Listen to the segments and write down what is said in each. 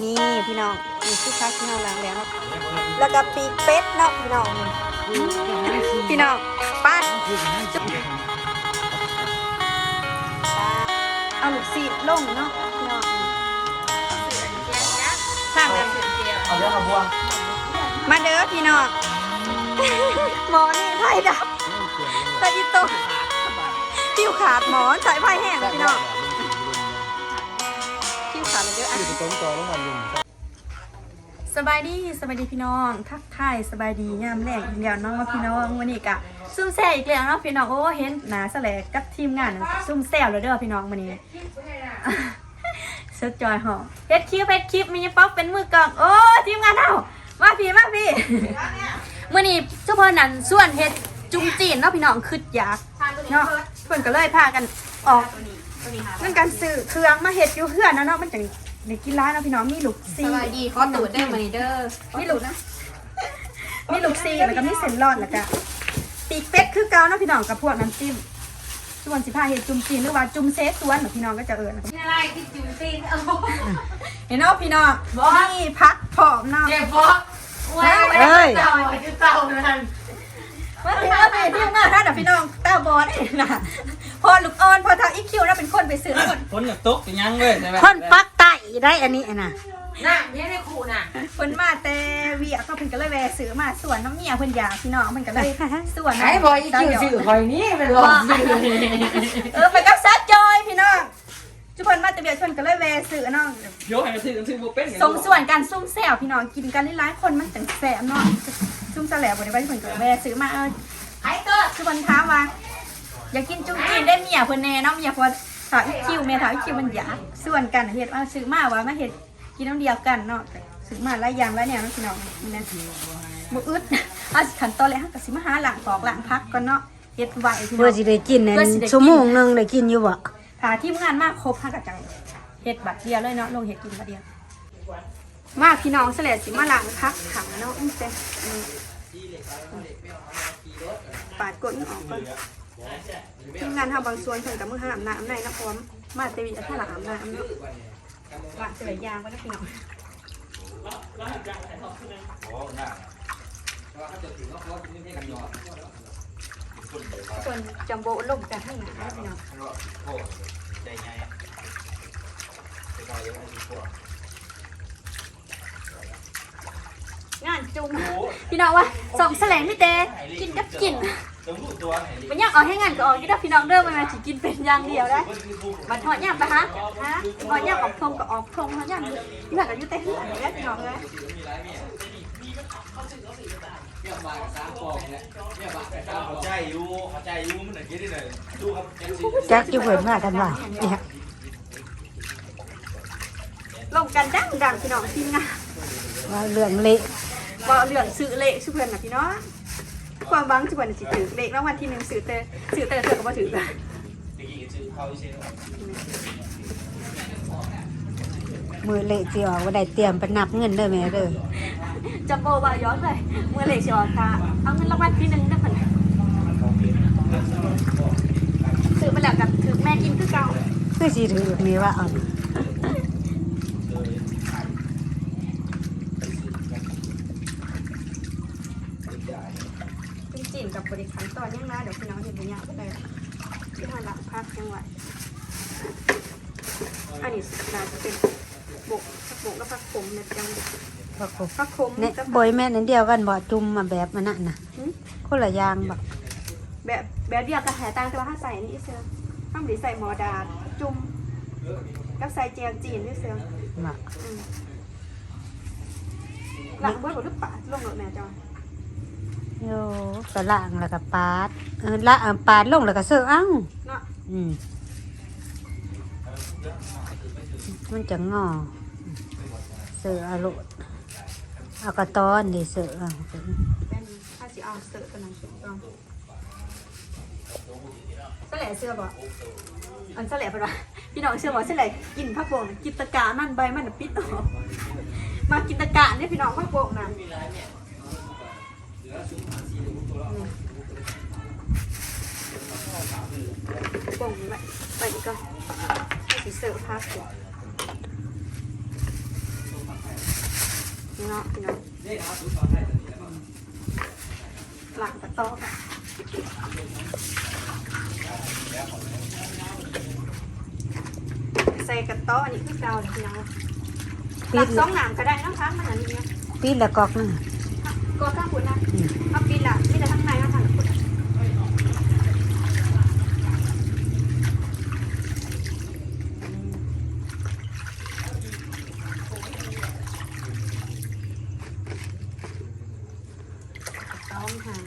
นี่พี่น้องนี่คือพักพี่น้องล้างแล้วนะแล้วก็ปีกเป็ดเนาะพี่น้องพี่น้องไป้าเอาลูกซีดลงเนาะพี่น้องสร้างแบบเอาเรื่องมาบัวมาเด้อพี่น้องหมอนี่ไผ่ดับแต่อีโตคิวขาดหมอนใส่ไผ่แห้งพี่น้อง ออะอยู่ตรงต่อต้องมาลุมสบายดีสบายดีพี่น้อง ทักทายสบายดียามแรกอีกแล้วเน้องพี่น้องวันนี้กะซุ่มแซ่อีกแล้วเนาะพี่น้องโอ้เห็นหนาแสลกกับทีมงาน ซุ่มแซ่เลยเด้อพี่น้องวันนี้ สุดจอยหอมเฮ็ดคลิปเฮ็ดคลิปมีป๊อกเป็นมือกลองโอ้ทีมงานเฮามาพี่มาพี่มื่อนี้เจ้าพ่อนันส่วนเฮ็ดจุ่มจีนเนาะพี่น้องคืดอยากเนาะเพิ่นก็เลยพากันออกนั่นการซื้อเครื่องมาเฮ็ดอยู่เพื่อนนะเนาะมันจัง ได้กินร้านเนาะพี่น้องมีลูกซีสวัสดีขอตูดได้ไหมเด้อมีลูกนะมีลูกซีแล้วก็มีเส้นรอดแล้วก็ปีกเป็ดคือเก่าเนาะพี่น้องกับพวกน้ำจิ้มส่วนสิพาเฮ็ดจุ่มจีนหรือว่าจุ่มเซตสวนเนาะพี่น้องก็จะเอิ้นนะนี่อะไรที่จุ่มซีนเอาเห็นเนาะพี่น้องนี่พักผอมเนาะเจ็บฟอกว้าวเอ้ยเต่าจะเต่านั่น มาถึงแล้วพี่ที่มาท่านน่ะพี่น้องตาบอดเองนะพอลูกอ่อนพอทางอีคิวนะเป็นคนไปซื้อคนคนอยากตกจะยังเลยใช่ไหมคนปักไตได้อันนี้น่ะน่ะเนี่ยในขู่น่ะคนมาแต่เวียเขาเพิ่นก็เลยแวะซื้อมาส่วนน้ำเมียเพิ่นอยากพี่น้องเพิ่นก็เลยส่วนไอ้บอยอีคิวสื่อคอยนี่เป็นหลอกสื่อเออไปกับซัดจอยพี่น้องทุกคนมาแต่เบียชนก็เลยแวะซื้อน้องโยกให้มันซื้อกันซื้อโบเป็นสมส่วนกันซุ่มแซวพี่น้องกินกันหลายๆคนมันจังแสบเนาะ ซุ่มแสลบบ่ได้ว่าเพิ่นก็แวะซื้อมาเออไอ้ตัวทุกคนถามว่าอยากกินจุ้งจีนได้เมียเพิ่นแน่เนาะเมียเพอถามอีคิวแม่ถามอีคิวมันอยากส่วนกันเฮ็ดว่าซื้อมาว่ามาเฮ็ดกินน้ำเดียวกันเนาะซื้อมาหลายอย่างหลายแนวเนาะพี่น้องนี่นะบ่อึดเอาสิขั้นตอนแรกเฮาก็สิมาหาล้างปอกล้างพักก่อนเนาะเฮ็ดไว้พี่น้เพื่อองสิได้กินนั่นเพื่อสิได้กินชั่วโมงหนึงได้กินอยู่บ่ถ้าทีมงานมาครบเฮาก็จังเฮ็ดบัดเดียวเลยเนาะลงเฮ็ดกินบัดเดียวมาพี่น้องเสร็จสิมาล้างพักถังเนาะอืมเต็มนี่ ปาดกดมันออกก่อนทีมงานทำบางส่วนเพิ่นกับมือห้ามน้ำในนะพร้อมมาเตวีถ้าหลังอาบน้ำเนาะว่าจะไหลยางไว้นะพี่น้องส่วนจัมโบ้ลงกันข้างหน้านะพี่น้องงาน จุ่มพี่น้องว่าสองแสลงพี่เตกินกับกินต้องรู้ตัวไหนมันยังเอาให้งานก็ออกกี่ดอกพี่น้องเด้อมันมาสิกินเป็นอย่างเดียวได้บัดทอดย่างปะฮะฮะทอดย่างออกทงก็ออกทงทอดย่างอยู่เหลือก็อยู่แต่เหือนแล้วพี่น้องเลยเข้าใจอยู่เข้าใจอยู่มันไหนคิดได้เลยดูครับจักอยู่เพิ่นว่ากันว่าเนี่ยลงกันดังดังพี่น้องทีมงานว่าเรื่องเละ บ่เรื่องซื้อเละชื่อเพิ่นน่ะพี่น้องความหวังสิเพิ่นสิถือเลขรางวัลที่1ซื้อแต่ซื้อแต่เธอก็บ่ถือตะกี้ซื้อเข้าที่เชนมือเละสิออกบ่ได้เตรียมไปนับเงินเด้อแม่เด้อจัมโบ้ว่าย้อนเลยเมื่อเลขสิออกค่ะเอาเงินรางวัลที่1เด้อเพิ่นซื้อมาแล้วกับถือแม่กินคือเก่าคือสิถือนี่ว่าเอา จริงๆกับบริการต อนยังนะเดี๋ยวพี่น้องเห็นเป็นอย่างไรที่ทานละพักยังไหวอันนี้สุดท้ายจะเป็นบกพักบกแล้วพักผมเนี่ยยังบ่ครบพักผมเนี่ยจะบ่อยแม่นอันเดียวกันบ่จุ่มมาแบบมันน่ะน่ะหืมคนละอย่างบ่แบบแบบเดียวกับแหตังแต่ว่าถ้าใส่อันนี่เสือห้ามหรือใส่หมอดาดจุ่มกับใส่เจียงจีนด้วยเสือบ่อืมหลังเบิดหรือเปล่าลงหรอแม่จอย โยก็ล้างแล้วก็ปาดเออละเออปาดลงแล้วก็เสิร์ฟเอ้าเนาะอืมมันจะงอเสิร์ฟเอาโลดเอากระตอนดิเสิร์ฟเอาเป็นถ้าสิเอาเสือตัวนั้นลองเสลเสือบอกอันเสลปะวะพี่น้องเชื่อว่าเสลกินผักโป่งกินตะกามันใบมันน่ะปิดออกมากินตะกาเนี่ยพี่น้องผักโป่งนะ โป่งนี่ไว้ไปอีกก่อนให้สิเสิร์ฟพักเดี๋ยวนี่เนาะพี่น้องหลังกระต๊อกอะใส่กระต๊อกอันนี้คือเกาเลยพี่น้องหลักสองหนามก็ได้นะคะมันอันนี้เนี่ยปีละกอกหนึงก็ข้างคุณนะเอาปีละมีแต่ข้างในข้างในคุณต้องหาง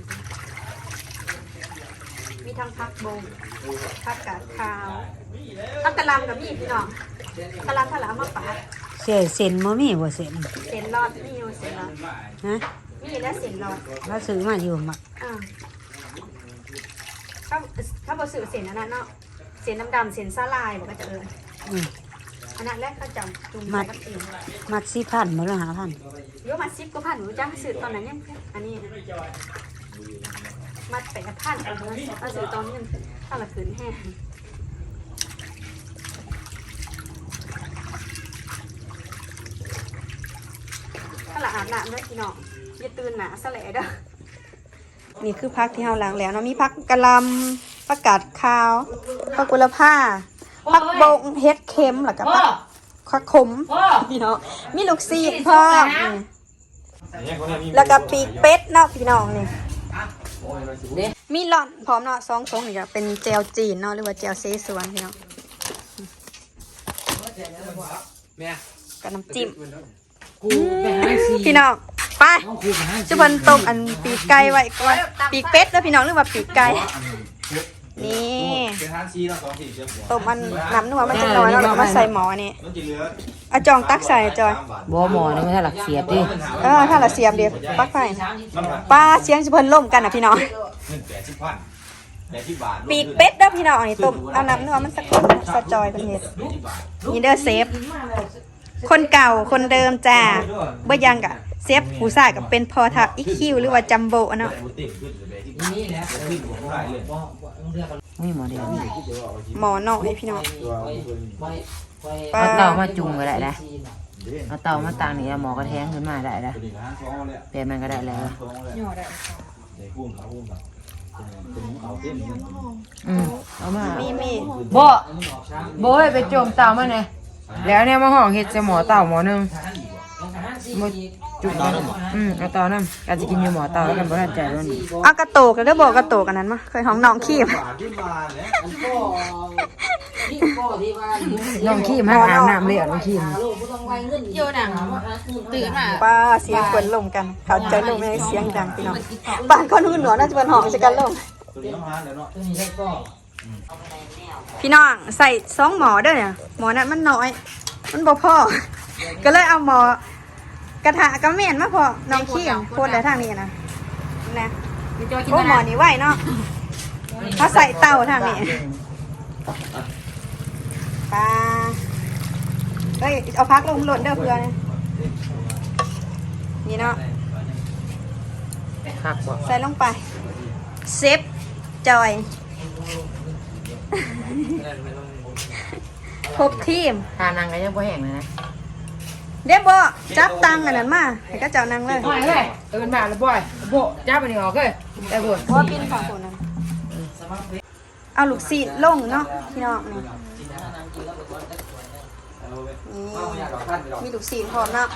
มี ทั้งพักบงพักกาดขาวพักกะหลำกับมีพี่น้องกะหลำถ้าหลามาปาดเส้นเส้นบ่มีบ่เส้นเส้นรอดมีอยู่เส้นรอดฮะมีแล้วเส้นรอดเราซื้อมาอยู่มาอ่าถ้าถ้าบอสื่อเสียนอันนั้นเนาะเสียนดำๆเสียนซาลายบอกก็จะเอออืมอันนั้นแรกก็จำจุ่มมัใส่ดกับเองมัดสี่พันบ่ละห้าพันเยอะมาซิปก็พันหนูจ้างสื่อตอนนั้นยังอันนี้ มัดแปดพันเอาเงินถ้าสื่อตอนนี้ถ้าละคืนแห้งถ้าละอาบน้ำด้วยพี่น้องอย่าตื่นหนาสะแหลเด้อนี่คือพักที่เราล้างแล้วเนาะมีพักกะลำผักกาดขาวผักกุละผ้าผักบงเฮ็ดเค็มแล้วก็ผักผักขมพี่น้องมีลูกซีดพ่อแล้วก็ปีกเป็ดเนาะพี่น้องนี่ มีหล่อนพร้อมเนาะสองทรงนี่ก็เป็นแจวจีนเนาะหรือว่าแจวเซซวนพี่น้องแม่กับน้ำจิ้มกูไปหาซีพี่น้องไปต้องกูไปหาจุบันต้มอันปีกไก่ไว้ก่อนปีกเป็ดแล้วพี่น้องหรือว่าปีกไก่นี่เป็นทานซีเราสองสี่เชียวหัวต้มมันน้ำนัวมันจะน้อยแล้วเราก็มาใส่หมอนี่มันจะเหลื อเอาจองตักใส่จอยบ่หมอนี่ไม่ใช่หลักเสียบดิเออถ้าเราเสียบเดียวปักไฟมันแบบป้าเสียงสิเพิ่นล่มกันนะพี่น้องเงินแปดสิบพันแปดสิบบาทปีกเป็ดเด้อพี่น้องนี่ต้มเอาน้ำนัวมันสักคนสะจอยเป็นเห็ดแปดสิบบาทนี่เด้อเซฟคนเก่าคนเดิมจ้าเบ่ยังกะเซฟผู้ชายกับเป็นพอทับอีคิวหรือว่าจัมโบเนาะ แต่บุติขึ้นเลยที่นี่แหละขึ้นหัวได้เลยไม่หมอเดียวหมอน้อยพี่น้องตัวป้าเอาเต่ามาจุ่มก็ได้นะเอาเต่ามาต่างนี่เอาหมอกระแทงขึ้นมาได้นะตัวนี้นะท้องเลยเปลี่ยนมันก็ได้แล้วท้องเลยหยอดได้เด็กพุ่งเขาพุ่งเขาเป็นเขาเต็มอืมเอามามีมีบ่บ่ให้ไปจมเต่ามาเนี่ยแล้วเนี่ยมาห้องเฮ็ดจะหมอเต่าหมอหนึง บ่จุ่มมันอืมเอาเต่านั่นการจะกินอยู่หมอเต่าแล้วกันบ่ทันใจแล้วนี่เอากระโตกกันเด้อบอกกระโตกกันนั้นมาเคยห้องน้องขี้มบาทขึ้นมาเนี่ยน้องขี้มาอาบน้ำเลยอะน้องขี้ป้าเสียงคนลมกัน เขาใจลมไม่ให้เสียงดังพี่น้องบ้านคนหุ่นหนวน่าจะเป็นห้องจะกันลมตัวนี้ต้องหาเดี๋ยวเนาะพี่น้องใส่สองหมอเด้อเนี่ยหมอนั้นมันน้อย มันบ่พอก็เลยเอาหมอ กระทะกระเมียนมาพอน้องขี้มโคตรแล้วทางนี้นะนะโอ้หมอนี่ไหวเนาะเขาใส่เตาทางนี้ปลาเอ้ยเอาพักลงหล่นเด้อเพื่อนนี่เนาะคักบ่ใส่ลงไปเซฟจอยครบทีมทานังก็ยังบ่แห้งเลยนะ เด้บ่จับตังอันนั้นมาให้ก็เจ้านั่งเลยบ่อยเฮ้ยเอิ้นมาแล้วบ่อยบ่จับอันนี้ออกเอ้ยแต่บ่เพราะว่าปีนฝั่งคนนั้นเอาลูกศิษย์ลงเนาะพี่น้องนี่นี่มีลูกศิษย์พร้อมเนาะ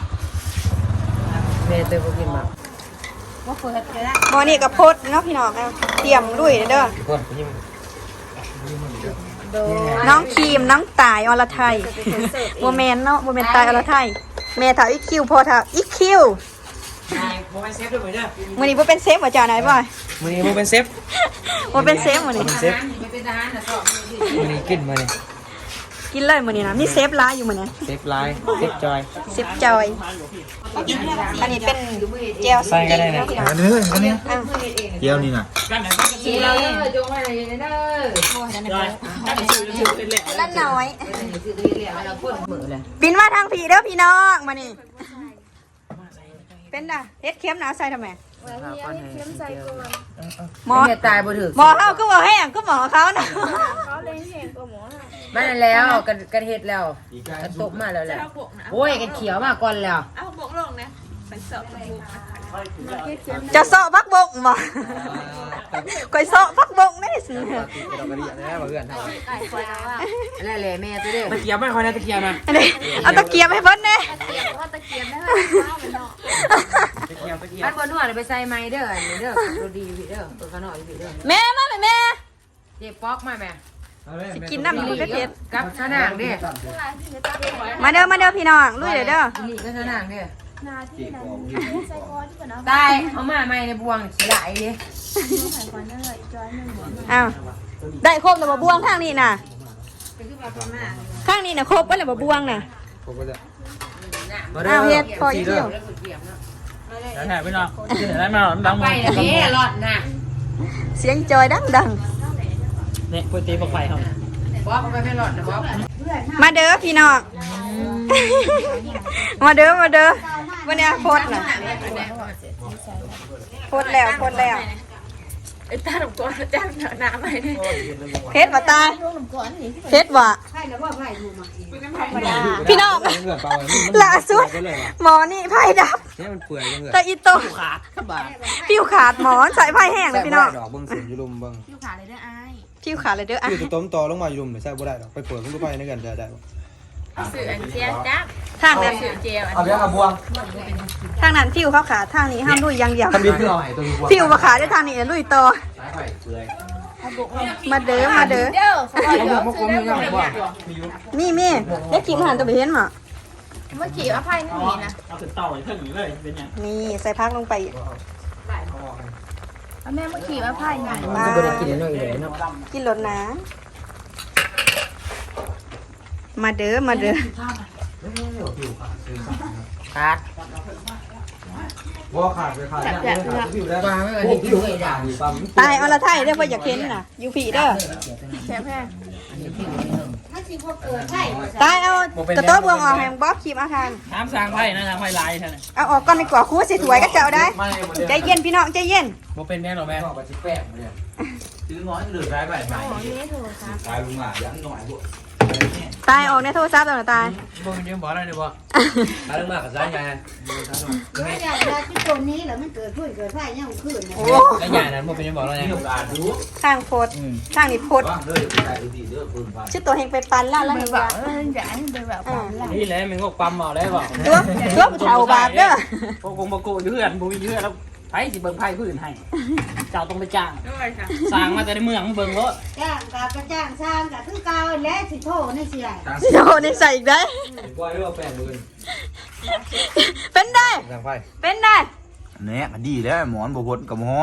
แม่เตยบ่กินมาหมอนี่กับพดเนาะพี่น้องเอาเตรียมลุยเด้อน้องครีมน้องตายอรไทยโมเมนเนาะโมเมนตายอรไทย แม่ถาอีคิวพอถาอีคิวโมเป็นเซฟด้วยเด้อมื้อนี้บ่เป็นเซฟบ่จ้าไหนบ่มือนี้โมเป็นเซฟบ่เป็นเซฟมื้อนี้เซฟไม่เป็นทหารน่ะสอบมือนี้กินมาเนี่ย กินเลยมื้อนี้นะมีเซฟหลายอยู่มื้อนี้เซฟไลน์เซฟจอยเซฟจอย อันนี้เป็นแจวใส่ก็ได้นะพี่อัน้องนนี้อันนี้เกี่ยวนี่นะกินแล้วเด้อจงไว้เลยเด้อละน้อยสิได้เรียกแล้วคนมือเลยบินมาทางผีเด้อพี่น้องมานี่เป็นด่ะเฮ็ดเค็มหนาใส่ทำไม หมอแม่ตายบ่ถึกหมอเขาก็บอกแห้งก็หมอเขานะมาแล้วกันกันเฮ็ดแล้วกันตกมาแล้วแหละโอ้ยกันเขียวมาก่อนแล้วเอาบกลงนะจะเสาะพักบงบ่คอยเสาะพักบงได้สิเราก็ดีนะเพื่อนนั่นแหละแม่ตัวเด้อตะเกียบไม่คอยนะตะเกียบนะอันนี้เอาตะเกียบให้เพิ่นแน่ตะเกียบตะเกียบอัน บนหัวไปใส่ไม้เด้ออันนี้เด้อตัวดีพี่เด้อตัวขางนอกพี่เด้อแม่มาแม่แม่เจ็บป๊อกมาแม่สิกินน้ำอยู่เพชรกับขนางเด้อมาเด้อมาเด้อพี่น้องลุยเด้อเด้อนี่ก็ขนางเด้อตายเอามาไม้ในบวงขี้ไหลดิอ้าวได้ครบแล้วบ่บวงข้างนี้น่ะข้างนี้น่ะครบไว้แล้วบ่บวงน่ะอ้าวเฮ็ดพออีกเที่ยว แล้วถ่ายไปเนาะเดี๋ยวได้มาดังไปนะพี่หลอดนะเสียงจอยดังดังเนี่ยก๋วยเตี๋ยวไฟเขาป๊อกเอาไปไม่หลอดนะป๊อกๆมาเด้อพี่น้อง มาเด้อมาเด้อวันนี้โพดน่ะโพดแล้วโพดแล้ว ไอ้ตาหนุ่มก้อนจ้างน้ำไปนี่เพชรบ่ตายเพชรบ่พี่น้องเงื่อนเปล่าล่าสุดหมอนี่ไพ่ดับเนี่ยมันเปื่อยเงื่อนแต่อีโตขาดขบาดผิวขาดหมอนใส่ไพ่แห้งเลยพี่น้องดอกเบิ้งเสียงยูรุมเบิ้งผิวขาดเลยเด้ออะคือต้มต่อลงมายูรุมไม่ใช่บ่ได้หรอกไปเปิดมันก็ไปในกันได้ได้ ทางนั้นเอาเดี๋ยวเอาบวงทางนั้นผิวเขาขาดทางนี้ห้ามลุยอย่างเดียวทำบินขึ้นเอาไอ้ตัวนี้บวงผิวมาขาดได้ทางนี้ลุยต่อสายไฟเปื่อยมาเด้อมาเด้อเอาหมกมะกรูดมีหลอดบ่มีมีได้กินอาหารตัวไปเห็นมั้เมื่อกี้อภัยนี่มีนะเอาถึงเต่าไอ้เท่านี้เลยเป็นยังนี่ใส่พักลงไปอีกเอาแม่เมื่อกี้อภัยไงมาบ่ได้กินน้อยเลยเนาะกินรสนะ มาเด้อมาเด้อขาดบ่ขาดไปขาดผิวได้ปลาไม่เห็นผิวไอ้ด่างปั๊มตายเอาละไทยเด้อเพื่ออยากเห็นน่ะอยู่ผีเด้อแค่แพ้ตายเอากระโต๊ะบวงออกแหงบ๊อบคีบอาคารน้ำสางไพ่นะสร้างไพ่ลายใช่ไหมเอาออกก่อนดีกว่าครูสิถวยก็จะเอาได้ ใจเย็นพี่น้องใจเย็นบ่เป็นแม่หรอแม่บอกว่าสิแป้งเนี่ยซื้อน้อยเหลือได้แบบไหนตายลุงอะยังหน่อยพวก ตายออกในโทรศัพท์ตัวน่ะตายบ่เป็นยังบ่ได้เลยบ่ตายลุงมากกับซ้ายไงเมื่ออย่างเวลาที่ตัวนี้แล้วมันเกิดขึ้นเกิดไฟยังขึ้นนะโอ้แล้วใหญ่นั้นบ่เป็นยังบ่ได้ยังอ่านดูทางโพดทางนี้โพดว่างเลยได้ดูดีเด้อเพิ่นพันชื่อตัวเฮงไปปันล่าแล้วเบนี่อร์แบบเอออยากให้เบอร์แบบความรักนี่แหละมันก็ปั๊มเอาได้บ่ตัวตัวผู้เฒ่าบาปเด้อพวกคงบ่กูเพื่อนบ่มีเพื่อนแล้ว ไผสิเบิ่งไผพื้นให้ เจ้าต้องไปจ้างสร้างมาแต่ในเมืองเบิ่งรถจ้างกับกระจ้างสร้างกับคือเก่าและสิโทษในเสียโยนใส่อีกได้ กล้วยว่าแป้งเลยเป็นได้สร้างไฟเป็นได้ เนี่ยมันดีแล้วหมอนบพดกับหมอ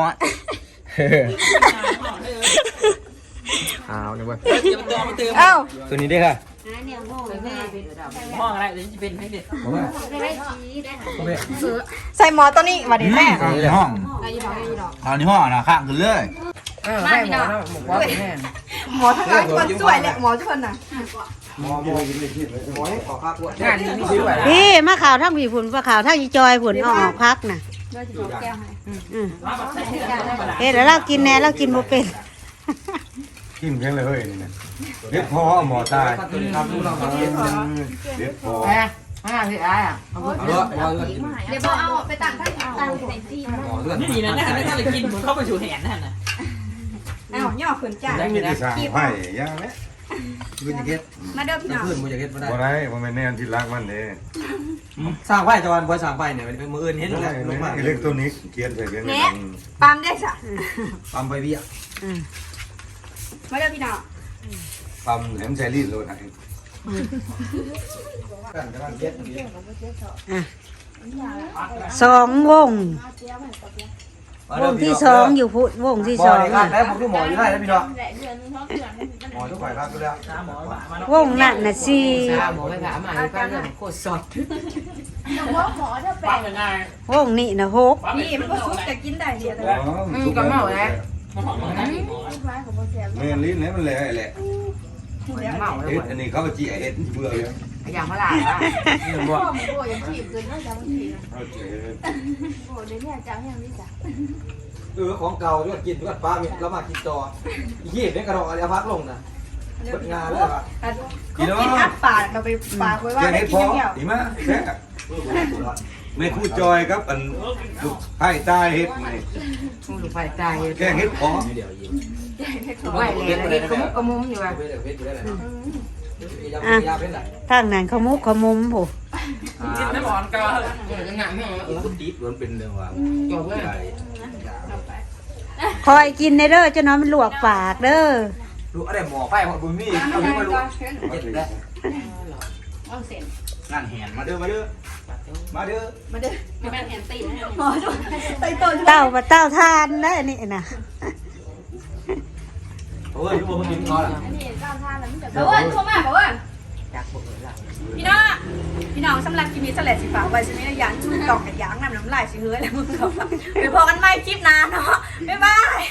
อ้าวนี่เว้ยเอ้าตัวนี้ได้ค่ะหาเนี่ยโง่แม่ห้องอะไรเดี๋ยวจะเป็นให้เด็ดได้ชี้ได้หาใส่หมอตัวนี้มาดิแม่ในห้องเอาในห้องนะข้างกันเลยเออให้หมอเนาะหมกว่าแม่หมอทั้งหลายคนสวยแหละหมอทุกคนน่ะหมอหมอหมอให้ขอค่าปวดงานนี้มีชื่อว่าพี่มาข่าวทั้งผีผุนมาข่าวทั้งอีจอยผุนเอาออกพักน่ะอืมเฮ้ยแล้วเรากินแน่เรากินบ่เป็น กินกันเลยเฮ้ยนี่นะเด็ดพอหมอตายเด็ดพอแม่มาพี่อ้ายอะเอาเอาเลือดเอาเลือดกินเดี๋ยวบอกเอาไปต่างท่านต่างใส่จีนหมอเลือดนี่นะถ้าถ้าเลยกินเหมือนเข้าไปสู่แหนนั่นน่ะเอ้าย่อขืนจ้ายังมีแต่สร้างไผ่ยังนะมือจะเก็ตมาเด้อพี่น้องขึ้นมือจะเก็ตไม่ได้บ่ได้บ่แม่นแน่นที่รักมันเด้สร้างไฟตะวันบ่สร้างไฟเนี่ยเป็นมืออื่นเห็นแล้วลงมาอิเล็กทรอนิกส์เขียนใส่เป็นปามได้จ้ะปั๊มไฟเบี้ย มาเด้อพี่น้องปั๊มแหลมแซรี่โลดให้กันกำลังเย็ดสองวง วงที่สองอยู่พุวงที่หมสอองในการได้ผมดูหมออยู่ได้แล้วพี่น้องหมอทุกฝ่ายครับก็แล้วหมอวงนั่นน่ะสี่สามหมอไปถามมาอยู่กันเรื่องโคตรสดปั๊มยังไงวงนี่น่ะหกนี่มันก็ซุปแต่กินได้เดียวแต่ อืมก็เมาแล้ว แม่นลิ้นแล้วมันแหละแหละเมาแล้วเฮ็ดอันนี้เขาก็จี้เฮ็ดเบื่อเลยอย่างมาหลายว่านี่บ่โอ้ยยังขีบเกินน่าจะบางทีนะเอาจี้โอ้เดี๋ยวนี้จะแห้งนี่จ้ะเออของเก่าด้วยกินด้วยป้ามีแล้วมากินต่อยี่เนี่ยกระดองอะไรพักลงนะกินแล้วกินอัดปากเราไปปากไว้ว่าแกได้เห็ดกิพนออย่างเดียวดีมากแซ่ ไม่คู่จอยครับอันลูกไผ่ตายเห็ดนี่มึงดูไฟตายเฮ็ดแกงเห็ดพอไว้แล้วเฮ็ดกระมุกกระมุมอยู่ว่าอะทางนั้นเขามุกเขามุมผู้กินได้บ่อนก็ติดมันเป็นเรื่องว่าจบเลยคอยกินในเด้อเจ้าน้อยมันลวกปากเด้อรู้อะไรหมอไฟหมอบุญมีเอาไม่รู้งานแหนมาเด้อมาเด้อ มาเด้อเต้ามาเต้าทานได้อันนี่นะโอ้ยรู้ว่ามันกินพอละบอกว่าโทรมาบอกว่าพี่น้องพี่น้องสำหรับคลิปนี้แสลดสิฝากไว้ใช่ไหมนะยันตอกกับยางน้ำน้ำลายสิเฮ้ยแล้วมึงเขาไปพอกันใหม่คลิปหน้าเนาะบ๊ายบาย